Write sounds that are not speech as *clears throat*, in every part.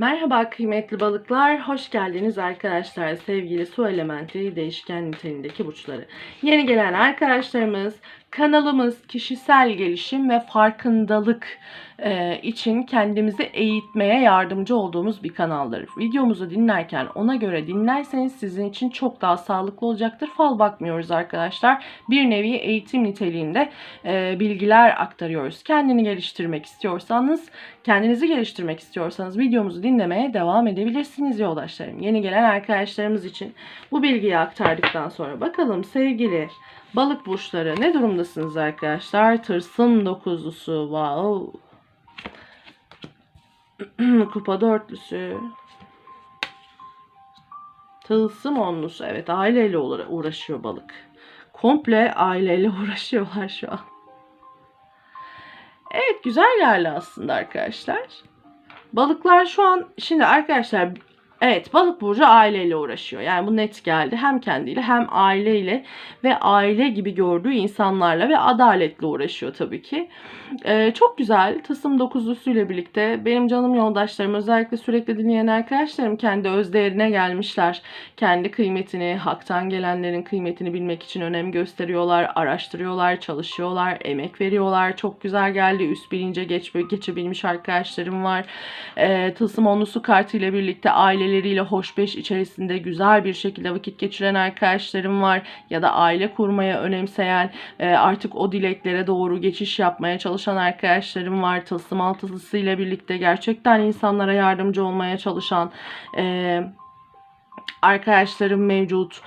Merhaba kıymetli balıklar, hoş geldiniz arkadaşlar. Sevgili su elementi değişken niteliğindeki burçları. Yeni gelen arkadaşlarımız kanalımız kişisel gelişim ve farkındalık e, için kendimizi eğitmeye yardımcı olduğumuz bir kanaldır. Videomuzu dinlerken ona göre dinlerseniz sizin için çok daha sağlıklı olacaktır. Fal bakmıyoruz arkadaşlar. Bir nevi eğitim niteliğinde e, bilgiler aktarıyoruz. Kendini geliştirmek istiyorsanız, kendinizi geliştirmek istiyorsanız videomuzu dinlemeye devam edebilirsiniz yoldaşlarım. Yeni gelen arkadaşlarımız için bu bilgiyi aktardıktan sonra bakalım sevgili balık burçları ne durumdasınız arkadaşlar? Tırsım dokuzlusu. Wow. *clears throat* Kupa dörtlüsü. Tılsım onlusu. Evet aileyle uğra- uğraşıyor balık. Komple aileyle *laughs* uğraşıyorlar şu an. Evet güzel geldi aslında arkadaşlar. Balıklar şu an şimdi arkadaşlar evet balık burcu aileyle uğraşıyor. Yani bu net geldi. Hem kendiyle hem aileyle ve aile gibi gördüğü insanlarla ve adaletle uğraşıyor tabii ki. Ee, çok güzel. Tısım dokuzlusuyla birlikte benim canım yoldaşlarım özellikle sürekli dinleyen arkadaşlarım kendi öz değerine gelmişler. Kendi kıymetini, haktan gelenlerin kıymetini bilmek için önem gösteriyorlar, araştırıyorlar, çalışıyorlar, emek veriyorlar. Çok güzel geldi. Üst bilince geç, geçebilmiş arkadaşlarım var. Ee, Tılsım onlusu kartıyla birlikte aileleriyle hoşbeş içerisinde güzel bir şekilde vakit geçiren arkadaşlarım var. Ya da aile kurmaya önemseyen, e, artık o dileklere doğru geçiş yapmaya çalışan arkadaşlarım var. Tılsım altısıyla birlikte gerçekten insanlara yardımcı olmaya çalışan e, arkadaşlarım mevcut.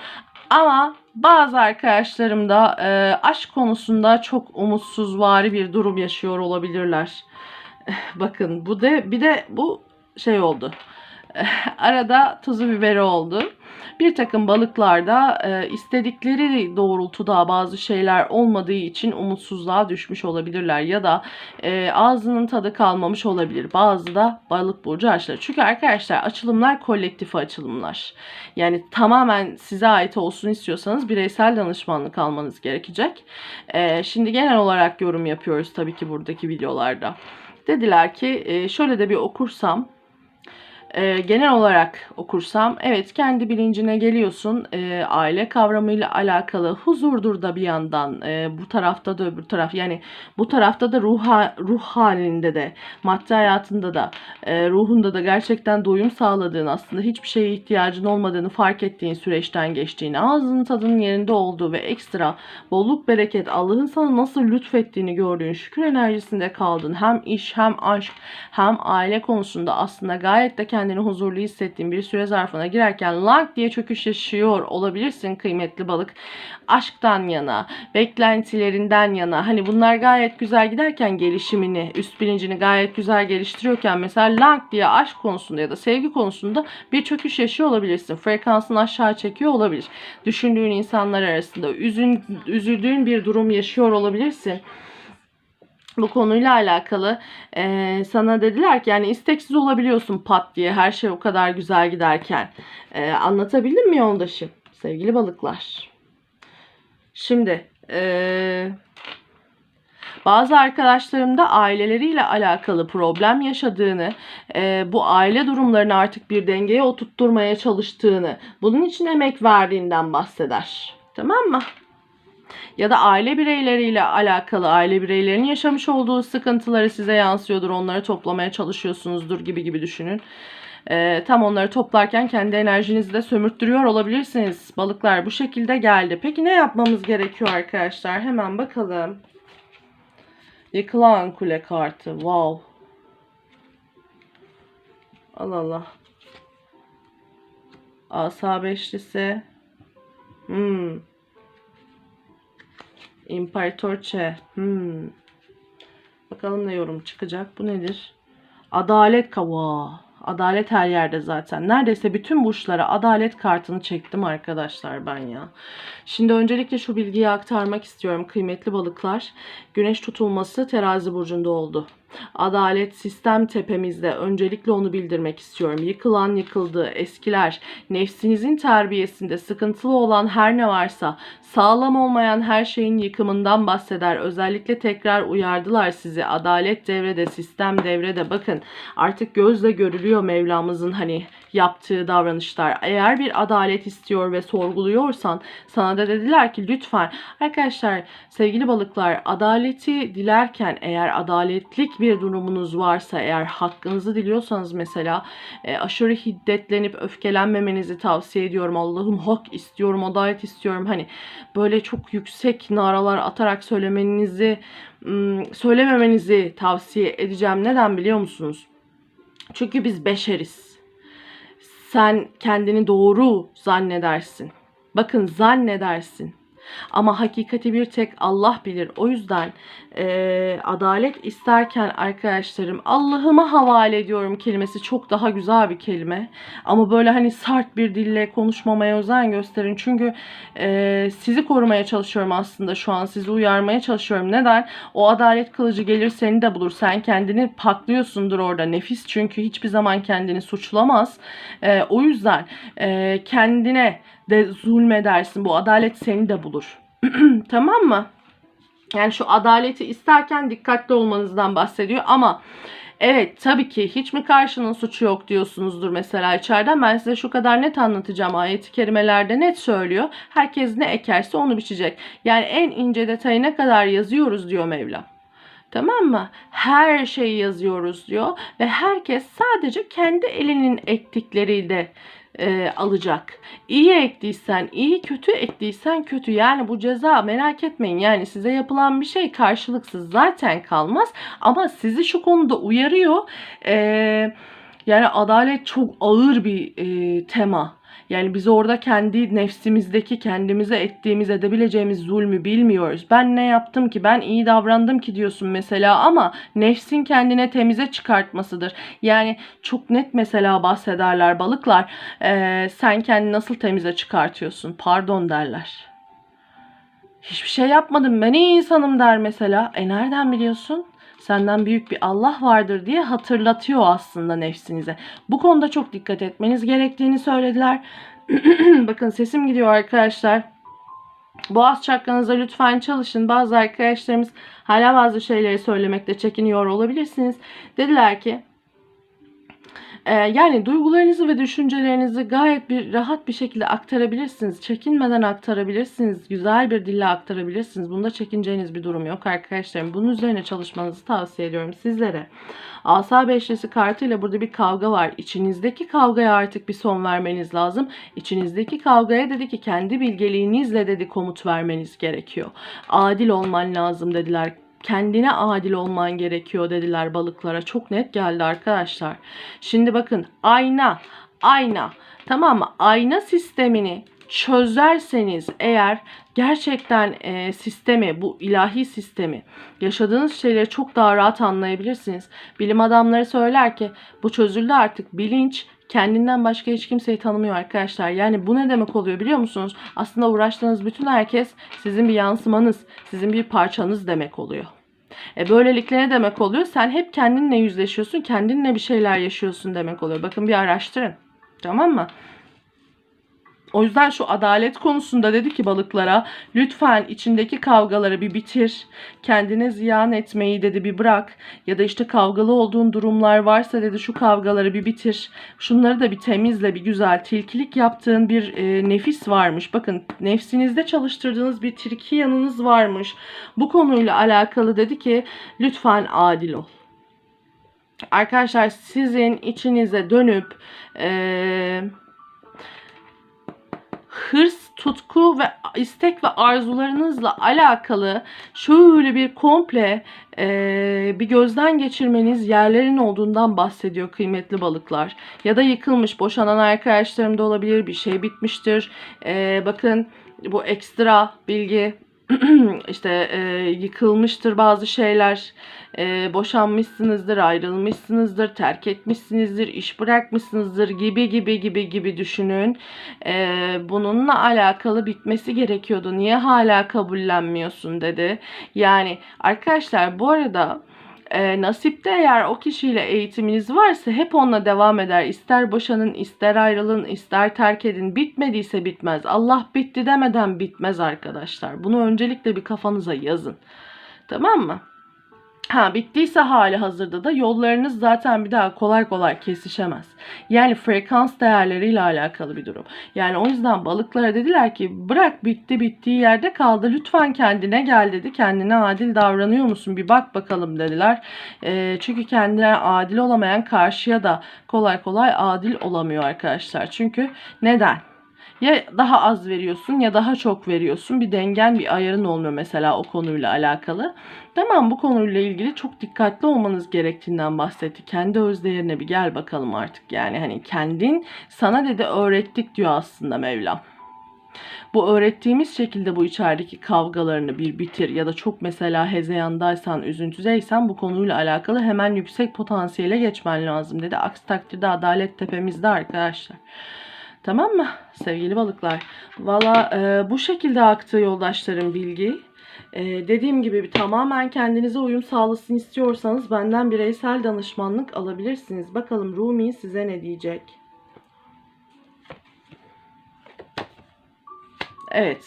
Ama bazı arkadaşlarım da e, aşk konusunda çok umutsuzvari bir durum yaşıyor olabilirler. *laughs* Bakın bu da bir de bu şey oldu. *laughs* Arada tuzu biberi oldu. Bir takım balıklarda e, istedikleri doğrultuda bazı şeyler olmadığı için umutsuzluğa düşmüş olabilirler ya da e, ağzının tadı kalmamış olabilir. Bazı da balık burcu açılır. Çünkü arkadaşlar açılımlar kolektif açılımlar. Yani tamamen size ait olsun istiyorsanız bireysel danışmanlık almanız gerekecek. E, şimdi genel olarak yorum yapıyoruz tabii ki buradaki videolarda. Dediler ki e, şöyle de bir okursam e, genel olarak okursam evet kendi bilincine geliyorsun. E, aile kavramıyla alakalı huzurdur da bir yandan. E, bu tarafta da öbür taraf yani bu tarafta da ruh, ha- ruh halinde de maddi hayatında da e, ruhunda da gerçekten doyum sağladığın aslında hiçbir şeye ihtiyacın olmadığını fark ettiğin süreçten geçtiğini ağzının tadının yerinde olduğu ve ekstra bolluk bereket Allah'ın sana nasıl lütfettiğini gördüğün şükür enerjisinde kaldın hem iş hem aşk hem aile konusunda aslında gayet de kendini huzurlu hissettiğin bir süre zarfına girerken lang diye çöküş yaşıyor olabilirsin kıymetli balık. Aşktan yana, beklentilerinden yana hani bunlar gayet güzel giderken gelişimini, üst bilincini gayet güzel geliştiriyorken mesela lang diye aşk konusunda ya da sevgi konusunda bir çöküş yaşıyor olabilirsin. Frekansını aşağı çekiyor olabilir. Düşündüğün insanlar arasında üzün, üzüldüğün bir durum yaşıyor olabilirsin bu konuyla alakalı eee, sana dediler ki yani isteksiz olabiliyorsun pat diye her şey o kadar güzel giderken. Eee, anlatabildim mi yoldaşım? Sevgili balıklar. Şimdi eee, bazı arkadaşlarım da aileleriyle alakalı problem yaşadığını, eee, bu aile durumlarını artık bir dengeye oturtturmaya çalıştığını, bunun için emek verdiğinden bahseder. Tamam mı? Ya da aile bireyleriyle alakalı aile bireylerinin yaşamış olduğu sıkıntıları size yansıyordur. Onları toplamaya çalışıyorsunuzdur gibi gibi düşünün. Ee, tam onları toplarken kendi enerjinizi de sömürttürüyor olabilirsiniz. Balıklar bu şekilde geldi. Peki ne yapmamız gerekiyor arkadaşlar? Hemen bakalım. Yıkılan kule kartı. Wow. Allah Allah. Asa beşlisi. Hmm. İmparatorçe. Hmm. Bakalım ne yorum çıkacak. Bu nedir? Adalet kava. Adalet her yerde zaten. Neredeyse bütün burçlara adalet kartını çektim arkadaşlar ben ya. Şimdi öncelikle şu bilgiyi aktarmak istiyorum kıymetli balıklar. Güneş tutulması terazi burcunda oldu. Adalet sistem tepemizde. Öncelikle onu bildirmek istiyorum. Yıkılan yıkıldı. Eskiler. Nefsinizin terbiyesinde sıkıntılı olan her ne varsa sağlam olmayan her şeyin yıkımından bahseder. Özellikle tekrar uyardılar sizi. Adalet devrede, sistem devrede. Bakın artık gözle görülüyor Mevlamızın hani yaptığı davranışlar. Eğer bir adalet istiyor ve sorguluyorsan sana da dediler ki lütfen arkadaşlar sevgili balıklar adaleti dilerken eğer adaletlik bir durumunuz varsa eğer hakkınızı diliyorsanız mesela e, aşırı hiddetlenip öfkelenmemenizi tavsiye ediyorum. Allah'ım hak istiyorum, adalet istiyorum. Hani böyle çok yüksek naralar atarak söylemenizi söylememenizi tavsiye edeceğim. Neden biliyor musunuz? Çünkü biz beşeriz. Sen kendini doğru zannedersin. Bakın zannedersin. Ama hakikati bir tek Allah bilir. O yüzden eee, adalet isterken arkadaşlarım Allah'ıma havale ediyorum kelimesi çok daha güzel bir kelime. Ama böyle hani sert bir dille konuşmamaya özen gösterin. Çünkü eee, sizi korumaya çalışıyorum aslında şu an. Sizi uyarmaya çalışıyorum. Neden? O adalet kılıcı gelir seni de bulur. Sen kendini paklıyorsundur orada. Nefis çünkü hiçbir zaman kendini suçlamaz. Eee, o yüzden eee, kendine de zulmedersin. Bu adalet seni de bulur. *clears throat* tamam mı? Yani şu adaleti isterken dikkatli olmanızdan bahsediyor ama evet tabii ki hiç mi karşının suçu yok diyorsunuzdur mesela içeriden. Ben size şu kadar net anlatacağım. Ayet-i kerimelerde net söylüyor. Herkes ne ekerse onu biçecek. Yani en ince detayına kadar yazıyoruz diyor Mevlam. Tamam mı? Her şeyi yazıyoruz diyor ve herkes sadece kendi elinin ektikleriyle e, alacak. İyi ektiysen iyi, kötü ektiysen kötü. Yani bu ceza merak etmeyin. Yani size yapılan bir şey karşılıksız zaten kalmaz. Ama sizi şu konuda uyarıyor. E, yani adalet çok ağır bir e, tema. Yani biz orada kendi nefsimizdeki kendimize ettiğimiz edebileceğimiz zulmü bilmiyoruz. Ben ne yaptım ki ben iyi davrandım ki diyorsun mesela ama nefsin kendine temize çıkartmasıdır. Yani çok net mesela bahsederler balıklar "Ee, sen kendini nasıl temize çıkartıyorsun pardon derler. Hiçbir şey yapmadım ben iyi insanım der mesela. E nereden biliyorsun? Senden büyük bir Allah vardır diye hatırlatıyor aslında nefsinize. Bu konuda çok dikkat etmeniz gerektiğini söylediler. *clears throat* Bakın sesim gidiyor arkadaşlar. Boğaz çakranıza lütfen çalışın. Bazı arkadaşlarımız hala bazı şeyleri söylemekte çekiniyor olabilirsiniz. Dediler ki ee, yani duygularınızı ve düşüncelerinizi gayet bir rahat bir şekilde aktarabilirsiniz. Çekinmeden aktarabilirsiniz. Güzel bir dille aktarabilirsiniz. Bunda çekineceğiniz bir durum yok arkadaşlarım. Bunun üzerine çalışmanızı tavsiye ediyorum sizlere. Asa beşlisi kartıyla burada bir kavga var. İçinizdeki kavgaya artık bir son vermeniz lazım. İçinizdeki kavgaya dedi ki kendi bilgeliğinizle dedi komut vermeniz gerekiyor. Adil olman lazım dediler kendine adil olman gerekiyor dediler balıklara. Çok net geldi arkadaşlar. Şimdi bakın ayna, ayna. Tamam mı? Ayna sistemini çözerseniz eğer gerçekten e, sistemi, bu ilahi sistemi, yaşadığınız şeyleri çok daha rahat anlayabilirsiniz. Bilim adamları söyler ki bu çözüldü artık bilinç kendinden başka hiç kimseyi tanımıyor arkadaşlar. Yani bu ne demek oluyor biliyor musunuz? Aslında uğraştığınız bütün herkes sizin bir yansımanız, sizin bir parçanız demek oluyor. E böylelikle ne demek oluyor? Sen hep kendinle yüzleşiyorsun, kendinle bir şeyler yaşıyorsun demek oluyor. Bakın bir araştırın. Tamam mı? O yüzden şu adalet konusunda dedi ki balıklara lütfen içindeki kavgaları bir bitir. Kendine ziyan etmeyi dedi bir bırak. Ya da işte kavgalı olduğun durumlar varsa dedi şu kavgaları bir bitir. Şunları da bir temizle bir güzel. Tilkilik yaptığın bir e, nefis varmış. Bakın nefsinizde çalıştırdığınız bir tilki yanınız varmış. Bu konuyla alakalı dedi ki lütfen adil ol. Arkadaşlar sizin içinize dönüp eee hırs, tutku ve istek ve arzularınızla alakalı şöyle bir komple e, bir gözden geçirmeniz yerlerin olduğundan bahsediyor kıymetli balıklar. Ya da yıkılmış, boşanan arkadaşlarım da olabilir, bir şey bitmiştir. E, bakın bu ekstra bilgi *clears throat* işte e, yıkılmıştır bazı şeyler, e, boşanmışsınızdır, ayrılmışsınızdır, terk etmişsinizdir, iş bırakmışsınızdır gibi gibi gibi gibi düşünün. E, bununla alakalı bitmesi gerekiyordu. Niye hala kabullenmiyorsun dedi. Yani arkadaşlar bu arada E, nasipte eğer o kişiyle eğitiminiz varsa hep onunla devam eder. İster boşanın, ister ayrılın, ister terk edin. Bitmediyse bitmez. Allah bitti demeden bitmez arkadaşlar. Bunu öncelikle bir kafanıza yazın. Tamam mı? Ha bittiyse hali hazırda da yollarınız zaten bir daha kolay kolay kesişemez. Yani frekans değerleriyle alakalı bir durum. Yani o yüzden balıklara dediler ki bırak bitti bittiği yerde kaldı. Lütfen kendine gel dedi. Kendine adil davranıyor musun? Bir bak bakalım dediler. E, çünkü kendine adil olamayan karşıya da kolay kolay adil olamıyor arkadaşlar. Çünkü neden? Ya daha az veriyorsun ya daha çok veriyorsun. Bir dengen bir ayarın olmuyor mesela o konuyla alakalı. Tamam bu konuyla ilgili çok dikkatli olmanız gerektiğinden bahsetti. Kendi özdeğerine bir gel bakalım artık. Yani hani kendin sana dedi öğrettik diyor aslında Mevlam. Bu öğrettiğimiz şekilde bu içerideki kavgalarını bir bitir ya da çok mesela hezeyandaysan, üzüntüdeysen bu konuyla alakalı hemen yüksek potansiyele geçmen lazım dedi. Aksi takdirde adalet tepemizde arkadaşlar. Tamam mı sevgili balıklar? Valla e, bu şekilde aktı yoldaşlarım bilgi. E, dediğim gibi tamamen kendinize uyum sağlasın istiyorsanız benden bireysel danışmanlık alabilirsiniz. Bakalım Rumi size ne diyecek? Evet.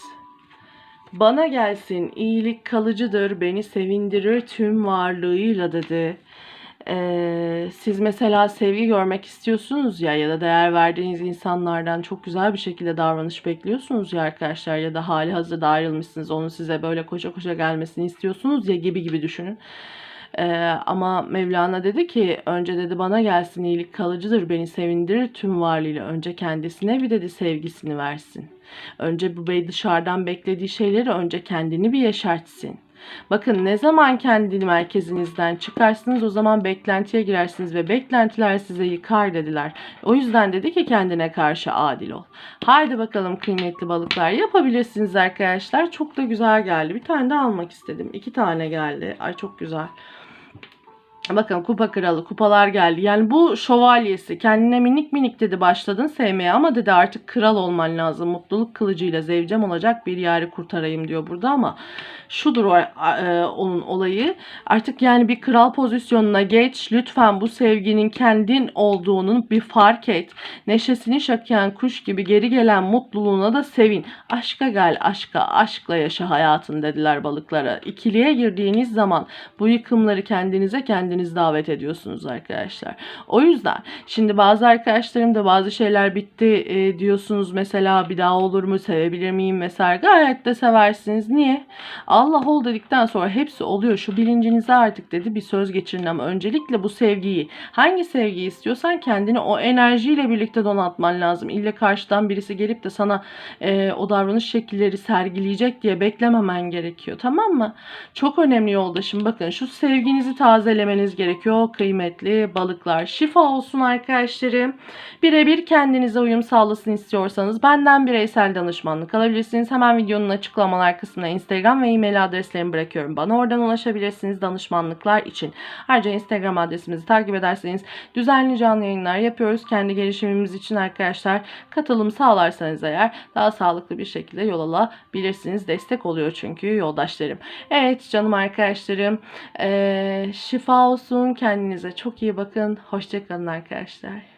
Bana gelsin iyilik kalıcıdır, beni sevindirir tüm varlığıyla dedi. Ee, siz mesela sevgi görmek istiyorsunuz ya ya da değer verdiğiniz insanlardan çok güzel bir şekilde davranış bekliyorsunuz ya arkadaşlar ya da hali hazırda ayrılmışsınız onun size böyle koşa koşa gelmesini istiyorsunuz ya gibi gibi düşünün. Ee, ama Mevlana dedi ki önce dedi bana gelsin iyilik kalıcıdır beni sevindirir tüm varlığıyla önce kendisine bir dedi sevgisini versin. Önce bu bey dışarıdan beklediği şeyleri önce kendini bir yaşartsın. Bakın ne zaman kendi merkezinizden çıkarsınız o zaman beklentiye girersiniz ve beklentiler size yıkar dediler. O yüzden dedi ki kendine karşı adil ol. Haydi bakalım kıymetli balıklar yapabilirsiniz arkadaşlar. Çok da güzel geldi. Bir tane de almak istedim. İki tane geldi. Ay çok güzel. Bakın kupa kralı kupalar geldi. Yani bu şövalyesi kendine minik minik dedi başladın sevmeye ama dedi artık kral olman lazım. Mutluluk kılıcıyla zevcem olacak bir yeri kurtarayım diyor burada ama şudur o, e, onun olayı. Artık yani bir kral pozisyonuna geç. Lütfen bu sevginin kendin olduğunun bir fark et. Neşesini şakıyan kuş gibi geri gelen mutluluğuna da sevin. Aşka gel aşka aşkla yaşa hayatın dediler balıklara. İkiliye girdiğiniz zaman bu yıkımları kendinize kendiniz davet ediyorsunuz arkadaşlar. O yüzden şimdi bazı arkadaşlarım da bazı şeyler bitti e, diyorsunuz mesela bir daha olur mu sevebilir miyim mesela gayet de seversiniz. Niye? Allah ol dedikten sonra hepsi oluyor. Şu bilincinize artık dedi bir söz geçirin ama öncelikle bu sevgiyi hangi sevgiyi istiyorsan kendini o enerjiyle birlikte donatman lazım. İlle karşıdan birisi gelip de sana e, o davranış şekilleri sergileyecek diye beklememen gerekiyor. Tamam mı? Çok önemli yoldaşım. Bakın şu sevginizi tazelemeniz gerekiyor kıymetli balıklar. Şifa olsun arkadaşlarım. Birebir kendinize uyum sağlasın istiyorsanız benden bireysel danışmanlık alabilirsiniz. Hemen videonun açıklamalar kısmına Instagram ve e-mail adreslerimi bırakıyorum. Bana oradan ulaşabilirsiniz danışmanlıklar için. Ayrıca Instagram adresimizi takip ederseniz düzenli canlı yayınlar yapıyoruz. Kendi gelişimimiz için arkadaşlar katılım sağlarsanız eğer daha sağlıklı bir şekilde yol alabilirsiniz. Destek oluyor çünkü yoldaşlarım. Evet canım arkadaşlarım ee, şifa olsun. Kendinize çok iyi bakın. Hoşçakalın arkadaşlar.